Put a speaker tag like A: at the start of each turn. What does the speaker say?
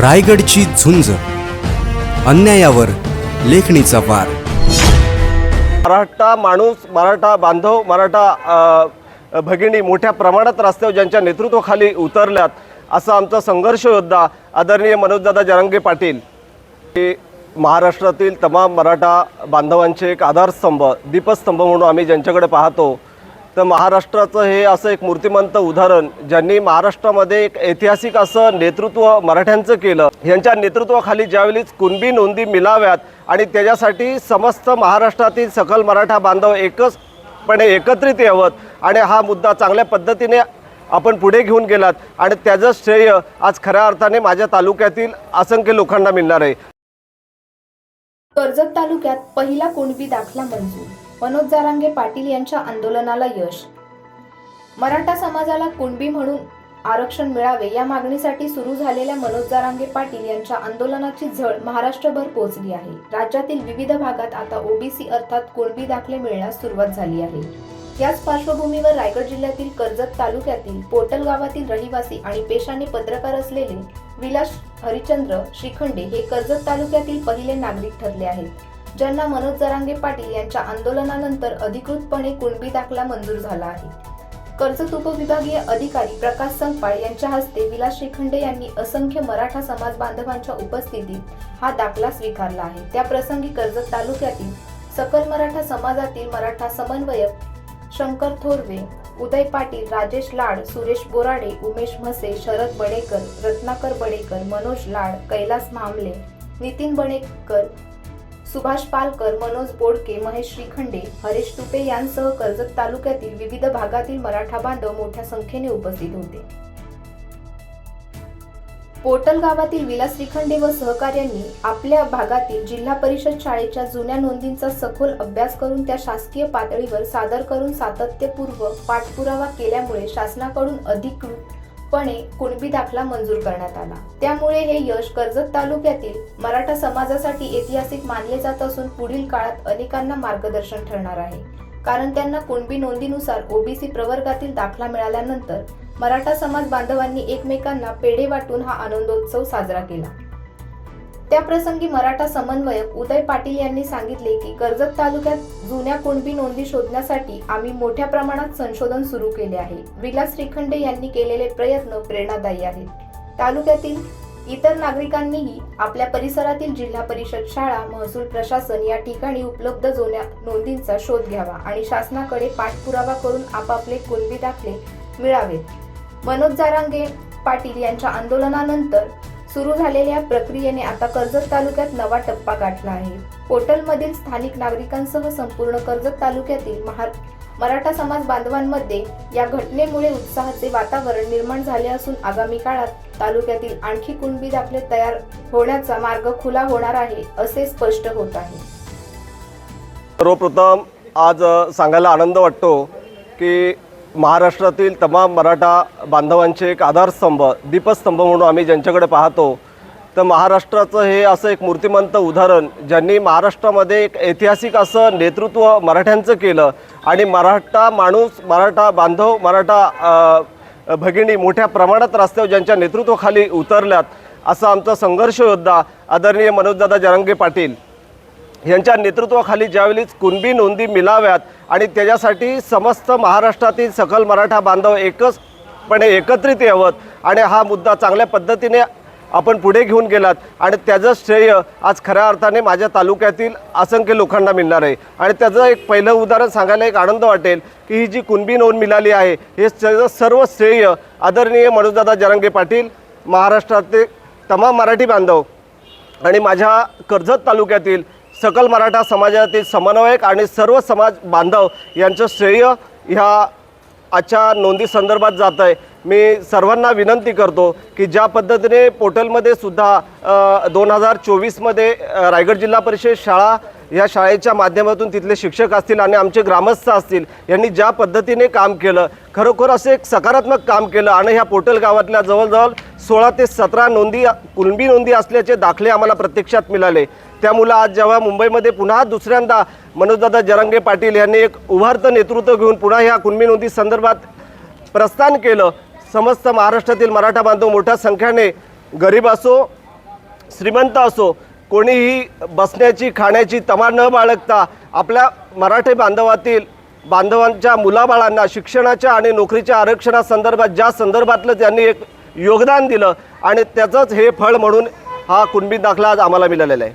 A: रायगडची झुंज. अन्यायावर लेखणीचा वार.
B: मराठा माणूस मराठा बांधव मराठा भगिनी मोठ्या प्रमाणात रस्त्यावर ज्यांच्या नेतृत्वाखाली उतरल्यात असा आमचा संघर्ष योद्धा आदरणीय मनोजदादा जरांगे पाटील. हे महाराष्ट्रातील तमाम मराठा बांधवांचे एक आधारस्तंभ दीपस्तंभ म्हणून आम्ही ज्यांच्याकडे पाहतो तर महाराष्ट्राचं हे असं एक मूर्तिमंत उदाहरण ज्यांनी महाराष्ट्रामध्ये एक ऐतिहासिक असं नेतृत्व मराठ्यांचं केलं. यांच्या नेतृत्वाखाली ज्यावेळीच कुणबी नोंदी मिळाव्यात आणि त्याच्यासाठी समस्त महाराष्ट्रातील सकल मराठा बांधव एकचपणे एकत्रित यावत. आणि हा मुद्दा चांगल्या पद्धतीने आपण पुढे घेऊन गेलात आणि त्याचं श्रेय आज खऱ्या अर्थाने माझ्या तालुक्यातील असंख्य लोकांना मिळणार आहे.
C: कर्जत तालुक्यात पहिला कुणबी दाखला मंजूर मनोज जारांगे पाटील यांच्या आंदोलनाला यश. मराठा समाजाला कुणबी म्हणून आरक्षण मिळावे या मागणीसाठी सुरू झालेल्या मनोज जारांगे पाटील यांच्या आंदोलनाची झळ महाराष्ट्रभर पोहोचली आहे. राज्यातील विविध भागात आता ओबीसी अर्थात कुणबी दाखले मिळण्यास सुरुवात झाली आहे. याच पार्श्वभूमीवर रायगड जिल्ह्यातील कर्जत तालुक्यातील पोटल गावातील रहिवासी आणि पेशाने पत्रकार असलेले विलास हरिचंद्र श्रीखंडे हे कर्जत तालुक्यातील पहिले नागरिक ठरले आहेत. ज्यांना मनोज जरांगे पाटील यांच्या आंदोलनानंतर अधिकृतपणे कुणबी दाखला मंजूर झाला आहे. कर्जत उपविभागीय अधिकारी प्रकाश संगपाळ यांच्या हस्ते विलास श्रीखंडे यांनी असंख्य मराठा समाज बांधवांच्या उपस्थितीत हा दाखला स्वीकारला आहे. त्याप्रसंगी कर्जत तालुक्यातील सकल मराठा समाजातील मराठा समन्वयक शंकर थोरवे उदय पाटील राजेश लाड सुरेश बोराडे उमेश म्हसे शरद बडेकर रत्नाकर बडेकर मनोज लाड कैलास मामले नितीन बडेकर सुभाष पालकर मनोज बोडके महेश श्रीखंडे हरेश तुपे यांसह कर्जत तालुक्यातील विविध भागातील मराठा बांधव मोठ्या संख्येने उपस्थित होते. पोटल गावातील विलास श्रीखंडे व सहकार्यांनी आपल्या भागातील जिल्हा परिषद शाळेच्या जुन्या नोंदींचा सखोल अभ्यास करून त्या शासकीय पातळीवर सादर करून सातत्यपूर्व पाठपुरावा केल्यामुळे शासनाकडून अधिकृत पणे कुणबी दाखला मंजूर करण्यात आला. त्यामुळे हे यश कर्जत तालुक्यातील मराठा समाजासाठी ऐतिहासिक मानले जात असून पुढील काळात अनेकांना मार्गदर्शन ठरणार आहे. कारण त्यांना कुणबी नोंदीनुसार ओबीसी प्रवर्गातील दाखला मिळाल्यानंतर मराठा समाज बांधवांनी एकमेकांना पेढे वाटून हा आनंदोत्सव साजरा केला. त्या प्रसंगी मराठा समन्वयक उदय पाटील यांनी सांगितले की कर्जत तालुक्यात जुन्या कुणबी नोंदी शोधण्यासाठी आम्ही मोठ्या प्रमाणात संशोधन सुरू केले आहे. विलास श्रीखंडे यांनी केलेले प्रयत्न प्रेरणादायी आहेत. तालुक्यातील इतर नागरिकांनीही आपल्या परिसरातील जिल्हा परिषद शाळा महसूल प्रशासन या ठिकाणी उपलब्ध जुन्या नोंदींचा शोध घ्यावा आणि शासनाकडे पाठपुरावा करून आपापले कुणबी दाखले मिळावेत. मनोज जारांगे पाटील यांच्या आंदोलनानंतर सुरू झालेल्या प्रक्रियेने आता कर्जत तालुक्यात नवा टप्पा गाठला आहे. पोर्टलमधील स्थानिक नागरिकांसह संपूर्ण कर्जत तालुक्यातील महा मराठा समाज बांधवांमध्ये या घटनेमुळे उत्साहाचे वातावरण निर्माण झाले असून आगामी काळात तालुक्यातील आणखी कुणबी दाखले तयार होण्याचा मार्ग खुला होणार आहे असे स्पष्ट होत आहे.
B: सर्वप्रथम आज सांगायला आनंद वाटतो की महाराष्ट्रातील तमाम मराठा बांधवांचे एक आधारस्तंभ दीपस्तंभ म्हणून आम्ही ज्यांच्याकडे पाहतो तर महाराष्ट्राचं हे असं एक मूर्तिमंत उदाहरण ज्यांनी महाराष्ट्रामध्ये एक ऐतिहासिक असं नेतृत्व मराठ्यांचं केलं आणि मराठा माणूस मराठा बांधव मराठा भगिनी मोठ्या प्रमाणात रस्त्यावर ज्यांच्या नेतृत्वाखाली उतरल्यात असा आमचा संघर्ष योद्धा आदरणीय मनोजदादा जरांगे पाटील यांच्या नेतृत्वाखाली ज्यावेळीच कुणबी नोंदी मिळाव्यात आणि त्याच्यासाठी समस्त महाराष्ट्रातील सकल मराठा बांधव एकचपणे एकत्रित यावत आणि हा मुद्दा चांगल्या पद्धतीने आपण पुढे घेऊन गेलात आणि त्याचं श्रेय आज खऱ्या अर्थाने माझ्या तालुक्यातील असंख्य लोकांना मिळणार आहे. आणि त्याचं एक पहिलं उदाहरण सांगायला एक आनंद वाटेल की ही जी कुणबी नोंद मिळाली आहे हे त्याचं सर्व श्रेय आदरणीय मनोजदादा जरांगे पाटील महाराष्ट्रातील तमाम मराठी बांधव आणि माझ्या कर्जत तालुक्यातील सकल मराठा समाजातील समन्वयक आणि सर्व समाज बांधव यांचं श्रेय ह्या आजच्या नोंदी संदर्भात जात आहे मी सर्वांना विनंती करतो की ज्या पद्धतीने पोर्टलमध्ये सुद्धा दोन हजार चोवीसमध्ये रायगड जिल्हा परिषद शाळा या शाळेच्या माध्यमातून तिथले शिक्षक असतील आणि आमचे ग्रामस्थ असतील यांनी ज्या पद्धतीने काम केलं खरोखर असं एक सकारात्मक काम केलं आणि ह्या पोर्टल गावातल्या जवळजवळ सोळा ते सतरा नोंदी कुणबी नोंदी असल्याचे दाखले आम्हाला प्रत्यक्षात मिळाले. त्यामुळं आज जेव्हा मुंबईमध्ये पुन्हा दुसऱ्यांदा मनोजदादा जरांगे पाटील यांनी एक उभारतं नेतृत्व घेऊन पुन्हा ह्या कुणबी नोंदी संदर्भात प्रस्थान केलं समस्त महाराष्ट्रातील मराठा बांधव मोठ्या संख्येने गरीब असो श्रीमंत असो कोणीही बसण्याची खाण्याची तमा न बाळगता आपल्या मराठी बांधवातील बांधवांच्या मुलाबाळांना शिक्षणाच्या आणि नोकरीच्या आरक्षणासंदर्भात ज्या संदर्भातलं त्यांनी एक योगदान दिलं आणि त्याचंच हे फळ म्हणून हा कुणबी दाखला आज आम्हाला मिळालेला आहे.